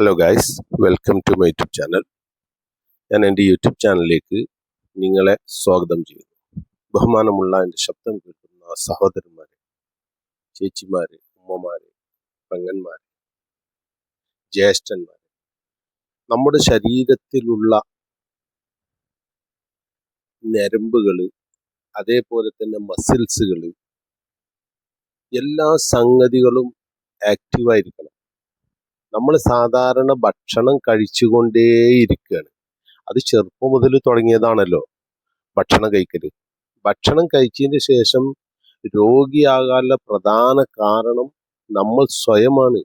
Hello guys welcome to my YouTube channel ഞാൻ എന്റെ YouTube ചാനലിലേക്ക് നിങ്ങളെ സ്വാഗതം ചെയ്യുന്നു. ബഹുമാനമുള്ള എന്റെ ശബ്ദം കേൾക്കുന്ന സഹോദരന്മാരെ ചേച്ചിമാരെ ഉമ്മമാരെ പെങ്ങന്മാരെ ജ്യേഷ്ഠന്മാരെ നമ്മുടെ ശരീരത്തിലുള്ള ഞരമ്പുകൾ അതേപോലെ തന്നെ മസിൽസുകൾ എല്ലാ സംഗതികളും ആക്റ്റീവായിരിക്കണം നമ്മൾ സാധാരണ ഭക്ഷണം കഴിച്ചുകൊണ്ടേയിരിക്കുകയാണ് അത് ചെറുപ്പം മുതൽ തുടങ്ങിയതാണല്ലോ ഭക്ഷണം കഴിക്കൽ ഭക്ഷണം കഴിച്ചതിന് ശേഷം രോഗിയാകാനുള്ള പ്രധാന കാരണം നമ്മൾ സ്വയമാണ്.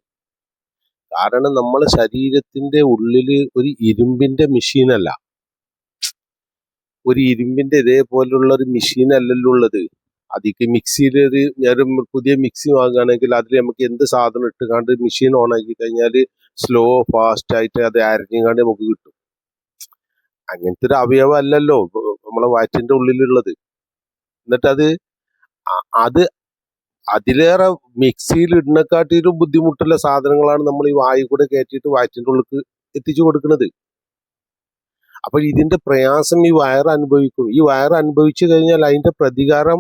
കാരണം നമ്മളെ ശരീരത്തിന്റെ ഉള്ളിൽ ഒരു ഇരുമ്പിന്റെ മെഷീനല്ല. ഒരു ഇരുമ്പിന്റെ ഇതേപോലുള്ള ഒരു മെഷീൻ അല്ലല്ലോ ഉള്ളത് അതിക്ക് മിക്സിയിൽ ഒരു ഞാൻ പുതിയ മിക്സി വാങ്ങുകയാണെങ്കിൽ അതിൽ നമുക്ക് എന്ത് സാധനം ഇട്ടുകാണ്ട് മെഷീൻ ഓൺ ആക്കി കഴിഞ്ഞാൽ സ്ലോ ഫാസ്റ്റ് ആയിട്ട് അത് അരഞ്ഞുകാണ്ട് നമുക്ക് കിട്ടും. അങ്ങനത്തെ ഒരു അവയവം അല്ലല്ലോ നമ്മളെ വയറ്റിന്റെ ഉള്ളിലുള്ളത്. എന്നിട്ട് അത് അത് അതിലേറെ മിക്സിയിൽ ഇടുന്നക്കാട്ടിലും ബുദ്ധിമുട്ടുള്ള സാധനങ്ങളാണ് നമ്മൾ ഈ വായു കൂടെ കയറ്റിയിട്ട് വയറ്റിന്റെ ഉള്ളിൽ എത്തിച്ചു കൊടുക്കുന്നത് അപ്പൊ ഇതിന്റെ പ്രയാസം ഈ വയർ അനുഭവിക്കും. ഈ വയർ അനുഭവിച്ചു കഴിഞ്ഞാൽ അതിന്റെ പ്രതികാരം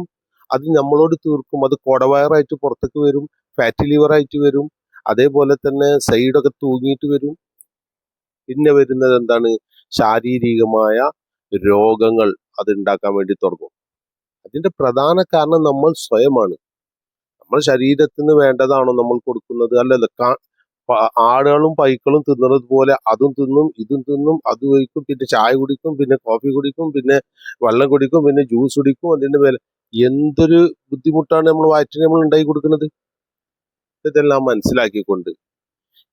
അത് നമ്മളോട് തീർക്കും. അത് കൊടവയറായിട്ട് പുറത്തേക്ക് വരും ഫാറ്റി ലിവറായിട്ട് വരും അതേപോലെ തന്നെ സൈഡൊക്കെ തൂങ്ങിയിട്ട് വരും. പിന്നെ വരുന്നത് എന്താണ്? ശാരീരികമായ രോഗങ്ങൾ അത് ഉണ്ടാക്കാൻ വേണ്ടി തുടങ്ങും. അതിന്റെ പ്രധാന കാരണം നമ്മൾ സ്വയമാണ്. നമ്മൾ ശരീരത്തിന് വേണ്ടതാണോ നമ്മൾ കൊടുക്കുന്നത്? അല്ലല്ല ആടുകളും പൈക്കളും തിന്നുന്നത് പോലെ അതും തിന്നും ഇതും തിന്നും അത് കഴിക്കും പിന്നെ ചായ കുടിക്കും പിന്നെ കോഫി കുടിക്കും പിന്നെ വെള്ളം കുടിക്കും പിന്നെ ജ്യൂസ് കുടിക്കും അതിന്റെ മേലെ എന്തൊരു ബുദ്ധിമുട്ടാണ് നമ്മൾ വയറ്റിന് നമ്മൾ ഉണ്ടാക്കി കൊടുക്കുന്നത്? ഇതെല്ലാം മനസ്സിലാക്കിക്കൊണ്ട്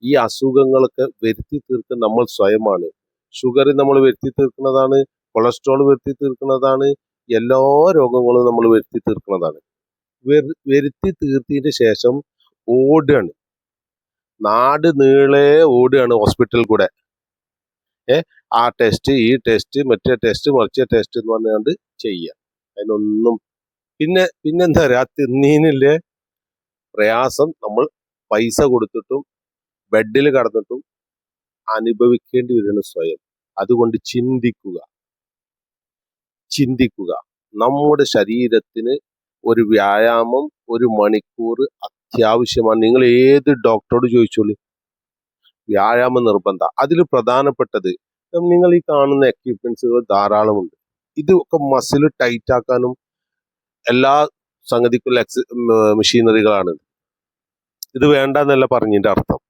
ഈ അസുഖങ്ങളൊക്കെ വരുത്തി തീർക്കുന്ന നമ്മൾ സ്വയമാണ്. ഷുഗർ നമ്മൾ വരുത്തി തീർക്കുന്നതാണ് കൊളസ്ട്രോൾ വരുത്തി തീർക്കുന്നതാണ് എല്ലാ രോഗങ്ങളും നമ്മൾ വരുത്തി തീർക്കുന്നതാണ്. വരുത്തി തീർത്തതിന് ശേഷം ഓടുകയാണ്. നാട് നീളെ ഓടുകയാണ് ഹോസ്പിറ്റലിൽ കൂടെ. ഏ ആ ടെസ്റ്റ് ഈ ടെസ്റ്റ് മറ്റേ ടെസ്റ്റ് മറിച്ച ടെസ്റ്റ് എന്ന് പറഞ്ഞുകൊണ്ട് ചെയ്യുക. അതിനൊന്നും പിന്നെ പിന്നെന്താ ആ തിന്നീനില്ലേ? പ്രയാസം നമ്മൾ പൈസ കൊടുത്തിട്ടും ബെഡിൽ കടന്നിട്ടും അനുഭവിക്കേണ്ടി വരുന്ന സ്വയം. അതുകൊണ്ട് ചിന്തിക്കുക. ചിന്തിക്കുക. നമ്മുടെ ശരീരത്തിന് ഒരു വ്യായാമം ഒരു മണിക്കൂർ അത്യാവശ്യമാണ്. നിങ്ങൾ ഏത് ഡോക്ടറോട് ചോദിച്ചോളൂ? വ്യായാമം നിർബന്ധ. അതിൽ പ്രധാനപ്പെട്ടത് നിങ്ങൾ ഈ കാണുന്ന എക്യുപ്മെന്റ്സുകൾ ധാരാളമുണ്ട്. ഇതൊക്കെ മസിൽ ടൈറ്റ് ആക്കാനും എല്ലാ സംഗതിക്കുള്ള എക്സ് മെഷീനറികളാണ്. ഇത് വേണ്ട എന്നല്ല പറഞ്ഞതിന്റെ അർത്ഥം.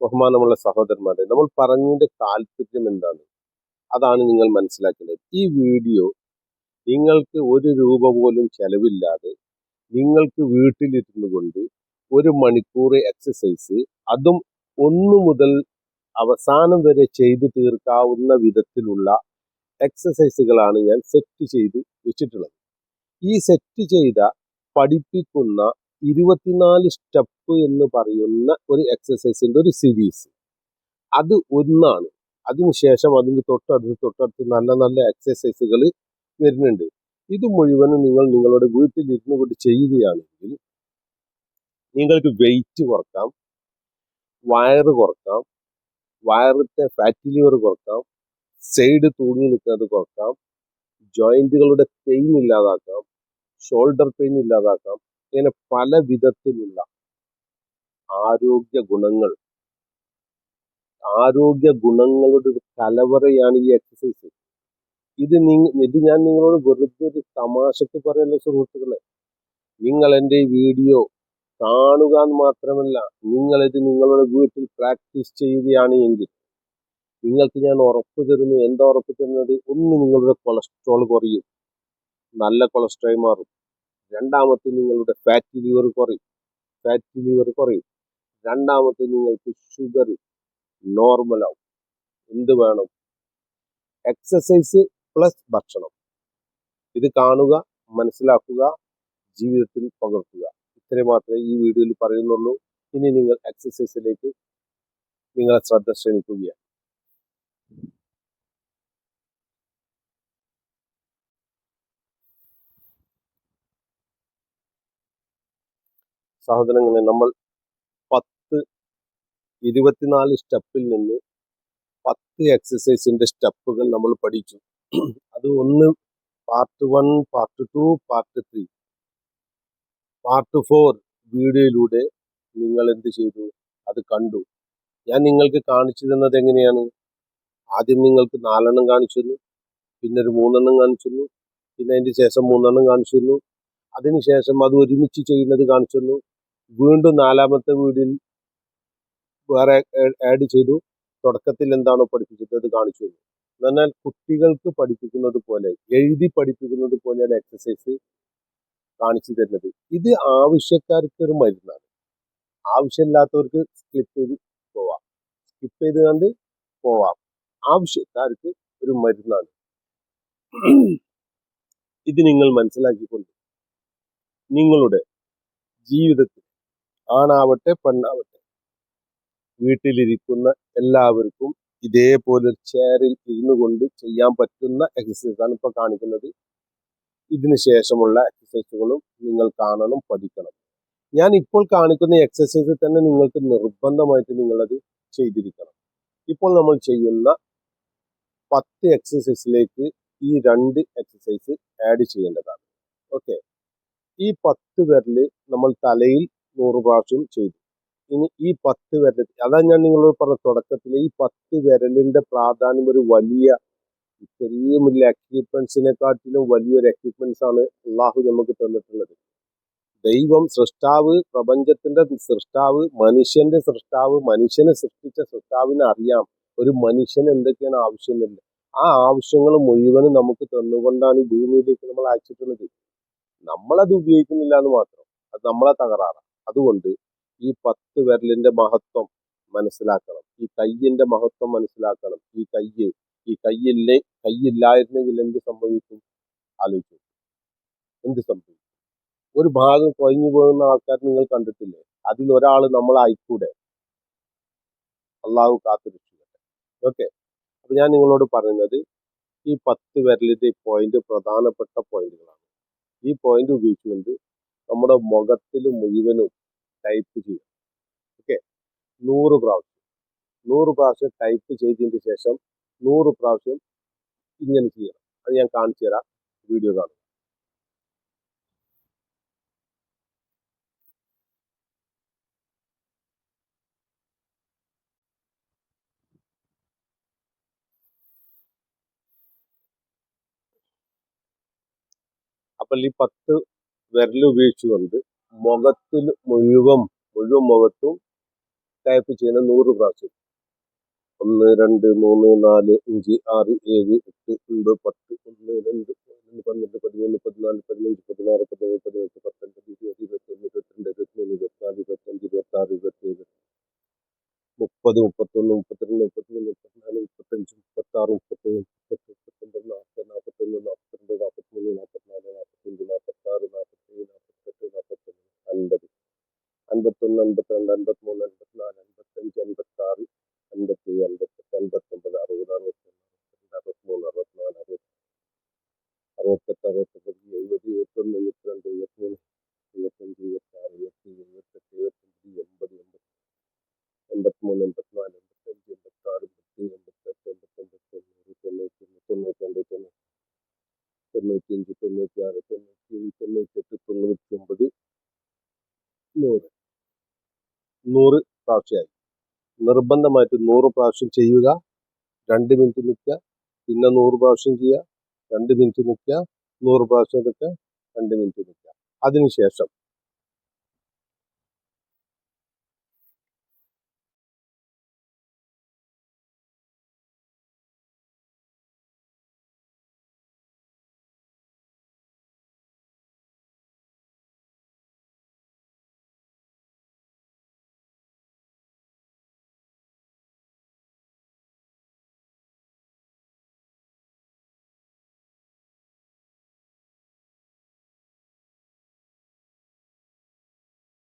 ബഹുമാനമുള്ള സഹോദരന്മാരെ നമ്മൾ പറഞ്ഞതിന്റെ താല്പര്യം എന്താണ്? അതാണ് നിങ്ങൾ മനസ്സിലാക്കേണ്ടത്. ഈ വീഡിയോ നിങ്ങൾക്ക് ഒരു രൂപ പോലും ചെലവില്ലാതെ നിങ്ങൾക്ക് വീട്ടിലിരുന്നു കൊണ്ട് ഒരു മണിക്കൂർ എക്സസൈസ് അതും ഒന്നു മുതൽ അവസാനം വരെ ചെയ്തു തീർക്കാവുന്ന വിധത്തിലുള്ള എക്സസൈസുകളാണ് ഞാൻ സെറ്റ് ചെയ്ത് വെച്ചിട്ടുള്ളത്. ഈ സെറ്റ് ചെയ്ത പഠിപ്പിക്കുന്ന ഇരുപത്തിനാല് സ്റ്റെപ്പ് എന്ന് പറയുന്ന ഒരു എക്സസൈസിന്റെ ഒരു സീരീസ് അത് ഒന്നാണ്. അതിനുശേഷം അതിന് തൊട്ടടുത്ത് തൊട്ടടുത്ത് നല്ല നല്ല എക്സസൈസുകൾ വരുന്നുണ്ട്. ഇത് മുഴുവനും നിങ്ങൾ നിങ്ങളുടെ വീട്ടിൽ ഇരുന്നു കൊണ്ട് ചെയ്യുകയാണെങ്കിൽ നിങ്ങൾക്ക് വെയിറ്റ് കുറക്കാം വയറ് കുറക്കാം വയറത്തെ ഫാറ്റി ലിവർ കുറക്കാം സൈഡ് തൂങ്ങി നിൽക്കുന്നത് കുറക്കാം ജോയിന്റുകളുടെ പെയിൻ ഇല്ലാതാക്കാം ഷോൾഡർ പെയിൻ ഇല്ലാതാക്കാം ഇങ്ങനെ പല വിധത്തിലുള്ള ആരോഗ്യ ഗുണങ്ങൾ ആരോഗ്യ ഗുണങ്ങളുടെ ഒരു കലവറയാണ് ഈ എക്സസൈസ് ഇത് ഇത് ഞാൻ നിങ്ങളോട് വെറുതെ ഒരു തമാശക്ക് പറയല്ല സുഹൃത്തുക്കളെ? നിങ്ങൾ എന്റെ വീഡിയോ കാണുക എന്ന് മാത്രമല്ല നിങ്ങളിത് നിങ്ങളുടെ വീട്ടിൽ പ്രാക്ടീസ് ചെയ്യുകയാണ് എങ്കിൽ നിങ്ങൾക്ക് ഞാൻ ഉറപ്പ് തരുന്നു. എന്താ ഉറപ്പ് തരുന്നത്? ഒന്ന് നിങ്ങളുടെ കൊളസ്ട്രോൾ കുറയും. നല്ല കൊളസ്ട്രോൾ മാറും. രണ്ടാമത്തെ നിങ്ങളുടെ ഫാറ്റ് ലിവർ കുറയും. ഫാറ്റ് ലിവർ കുറയും. രണ്ടാമത്തെ നിങ്ങൾക്ക് ഷുഗർ നോർമലാവും. എന്ത് വേണം? എക്സസൈസ് പ്ലസ് ഭക്ഷണം. ഇത് കാണുക മനസ്സിലാക്കുക ജീവിതത്തിൽ പകർത്തുക. ഇത്രയും മാത്രമേ ഈ വീഡിയോയിൽ പറയുന്നുള്ളൂ. ഇനി നിങ്ങൾ എക്സസൈസിലേക്ക് നിങ്ങളെ ശ്രദ്ധ ക്ഷണിക്കുകയാണ്. സഹോദരങ്ങളെ നമ്മൾ പത്ത് ഇരുപത്തിനാല് സ്റ്റെപ്പിൽ നിന്ന് പത്ത് എക്സസൈസിന്റെ സ്റ്റെപ്പുകൾ നമ്മൾ പഠിച്ചു. അത് ഒന്ന് part one part two part three part four വീഡിയോയിലൂടെ നിങ്ങൾ എന്ത് ചെയ്തു? അത് കണ്ടു. ഞാൻ നിങ്ങൾക്ക് കാണിച്ചു തന്നത് എങ്ങനെയാണ്? ആദ്യം നിങ്ങൾക്ക് നാലെണ്ണം കാണിച്ചു തന്നു പിന്നെ ഒരു മൂന്നെണ്ണം കാണിച്ചു തന്നു പിന്നെ അതിന്റെ ശേഷം മൂന്നെണ്ണം കാണിച്ചു തന്നു അതിനുശേഷം അത് ഒരുമിച്ച് ചെയ്യുന്നത് കാണിച്ചു തന്നു വീണ്ടും നാലാമത്തെ വീഡിയോയിൽ വേറെ ആഡ് ചെയ്തു. തുടക്കത്തിൽ എന്താണോ പഠിപ്പിച്ചത് അത് കാണിച്ചു തന്നു എന്നാൽ കുട്ടികൾക്ക് പഠിപ്പിക്കുന്നത് പോലെ എഴുതി പഠിപ്പിക്കുന്നത് പോലെയാണ് എക്സസൈസ് കാണിച്ചു തരുന്നത്. ഇത് ആവശ്യക്കാർക്ക് ഒരു മരുന്നാണ്. ആവശ്യമില്ലാത്തവർക്ക് സ്കിപ്പ് ചെയ്ത് പോവാം. സ്കിപ്പ് ചെയ്ത് കണ്ട് പോവാം. ആവശ്യക്കാർക്ക് ഒരു മരുന്നാണ്. ഇത് നിങ്ങൾ മനസ്സിലാക്കിക്കൊണ്ട് നിങ്ങളുടെ ജീവിതത്തിൽ ആണാവട്ടെ പെണ്ണാവട്ടെ വീട്ടിലിരിക്കുന്ന എല്ലാവർക്കും ഇതേപോലെ ചെയറിൽ ഇരുന്നു കൊണ്ട് ചെയ്യാൻ പറ്റുന്ന എക്സസൈസ് ആണ് ഇപ്പൊ കാണിക്കുന്നത്. ഇതിന് ശേഷമുള്ള എക്സസൈസുകളും നിങ്ങൾ കാണണം പഠിക്കണം. ഞാൻ ഇപ്പോൾ കാണിക്കുന്ന എക്സസൈസ് തന്നെ നിങ്ങൾക്ക് നിർബന്ധമായിട്ട് നിങ്ങളത് ചെയ്തിരിക്കണം. ഇപ്പോൾ നമ്മൾ ചെയ്യുന്ന പത്ത് എക്സസൈസിലേക്ക് ഈ രണ്ട് എക്സസൈസ് ആഡ് ചെയ്യേണ്ടതാണ്. ഓക്കെ ഈ പത്ത് പേരിൽ നമ്മൾ തലയിൽ നൂറ് പ്രാവശ്യം ചെയ്തു. ഇനി ഈ പത്ത് വിരൽ അതാ ഞാൻ നിങ്ങളോട് പറഞ്ഞ തുടക്കത്തിൽ ഈ പത്ത് വിരലിന്റെ പ്രാധാന്യം ഒരു വലിയ ചെറിയ വലിയ എക്യുപ്മെന്റ്സിനെക്കാട്ടിലും വലിയൊരു എക്യുപ്മെന്റ്സ് ആണ് അള്ളാഹു നമുക്ക് തന്നിട്ടുള്ളത്. ദൈവം സൃഷ്ടാവ് പ്രപഞ്ചത്തിന്റെ സൃഷ്ടാവ് മനുഷ്യന്റെ സൃഷ്ടാവ് മനുഷ്യനെ സൃഷ്ടിച്ച സൃഷ്ടാവിനെ അറിയാം. ഒരു മനുഷ്യന് എന്തൊക്കെയാണ് ആവശ്യമെന്നില്ല ആ ആവശ്യങ്ങൾ മുഴുവനും നമുക്ക് തന്നുകൊണ്ടാണ് ഈ ഭൂമിയിലേക്ക് നമ്മൾ അയച്ചിട്ടുള്ളത്. നമ്മളത് ഉപയോഗിക്കുന്നില്ല എന്ന് മാത്രം. അത് നമ്മളെ തകരാറാണ്. അതുകൊണ്ട് ഈ പത്ത് വിരലിന്റെ മഹത്വം മനസ്സിലാക്കണം. ഈ കയ്യിന്റെ മഹത്വം മനസ്സിലാക്കണം. ഈ കയ്യ് ഈ കയ്യില്ലേ കയ്യില്ലായിരുന്നെങ്കിൽ എന്ത് സംഭവിക്കും? ആലോചിക്കും എന്ത് സംഭവിക്കും? ഒരു ഭാഗം കുഴഞ്ഞു പോകുന്ന ആൾക്കാർ നിങ്ങൾ കണ്ടിട്ടില്ലേ? അതിൽ ഒരാൾ നമ്മളായിക്കൂടെ അള്ളാഹു കാത്തുരക്ഷിക്കട്ടെ. ഓക്കെ. അപ്പൊ ഞാൻ നിങ്ങളോട് പറയുന്നത് ഈ പത്ത് വിരലിന്റെ പോയിന്റ് പ്രധാനപ്പെട്ട പോയിന്റുകളാണ്. ഈ പോയിന്റ് ഉപയോഗിച്ചുകൊണ്ട് നമ്മുടെ മുഖത്തിൽ മുഴുവനും ടൈപ്പ് ചെയ്യുക ഓക്കെ നൂറ് പ്രാവശ്യം. നൂറ് പ്രാവശ്യം ടൈപ്പ് ചെയ്തതിന് ശേഷം നൂറ് പ്രാവശ്യം ഇങ്ങനെ ചെയ്യണം. അത് ഞാൻ കാണിച്ചു തരാം. വീഡിയോ കാണും അപ്പോൾ ഈ പത്ത് വിരൽ ഉപയോഗിച്ചുകൊണ്ട് മുഖത്തിൽ മുഴുവൻ മുഴുവൻ മുഖത്തും ടൈപ്പ് ചെയ്യുന്ന നൂറ് പ്രാവശ്യം. ഒന്ന് രണ്ട് മൂന്ന് നാല് അഞ്ച് ആറ് ഏഴ് എട്ട് ഒൻപത് പത്ത് ഒന്ന് രണ്ട് പതിനൊന്ന് പന്ത്രണ്ട് പതിമൂന്ന് പതിനാല് പതിനഞ്ച് പതിനാറ് പതിനേഴ് പതിനെട്ട് പത്തൊൻപത് ഇരുപത് ഇരുപത്തൊന്ന് ഇരുപത്തിരണ്ട് ഇരുപത്തിമൂന്ന് ഇരുപത്തിനാല് ഇരുപത്തഞ്ച് ഇരുപത്താറ് ഇരുപത്തേഴ് മുപ്പത് മുപ്പത്തൊന്ന് മുപ്പത്തിരണ്ട് മുപ്പത്തിമൂന്ന് മുപ്പത്തിനാല് മുപ്പത്തഞ്ച് മുപ്പത്താറ് മുപ്പത്തേഴ് മുപ്പത്തെട്ട് മുപ്പത്തൊമ്പത് നാൽപ്പത് നാൽപ്പത്തൊന്ന് നാൽപ്പത്തിരണ്ട് അൻപത്തൊന്ന് അൻപത്തിരണ്ട് അൻപത്തിമൂന്ന് അൻപത്തിനാല് അൻപത്തഞ്ച് അൻപത്താറ് അൻപത്തേഴ് അൻപത്തെട്ട് അൻപത്തൊമ്പത് അറുപത് അറുപത്തൊന്ന് അറുപത്തിരണ്ട് അറുപത്തിമൂന്ന് അറുപത്തിനാല് അറുപത്തി അറുപത്തെട്ട് അറുപത്തൊമ്പത് എഴുപത് എഴുപത്തൊന്ന് എഴുപത്തിരണ്ട് എഴുപത്തിമൂന്ന് എഴുപത്തഞ്ച് എഴുപത്താറ് എഴുപത്തേഴ് എഴുപത്തെട്ട് എഴുപത്തൊമ്പത് എൺപത് എൺപത് എൺപത്തിമൂന്ന് എൺപത്തിനാല് നിർബന്ധമായിട്ട് നൂറ് പ്രാവശ്യം ചെയ്യുക. രണ്ട് മിനിറ്റ് നിൽക്കുക. പിന്നെ നൂറ് പ്രാവശ്യം ചെയ്യുക. രണ്ട് മിനിറ്റ് നിൽക്കുക. നൂറ് പ്രാവശ്യം നിൽക്കുക രണ്ട് മിനിറ്റ് നിൽക്കുക. അതിനുശേഷം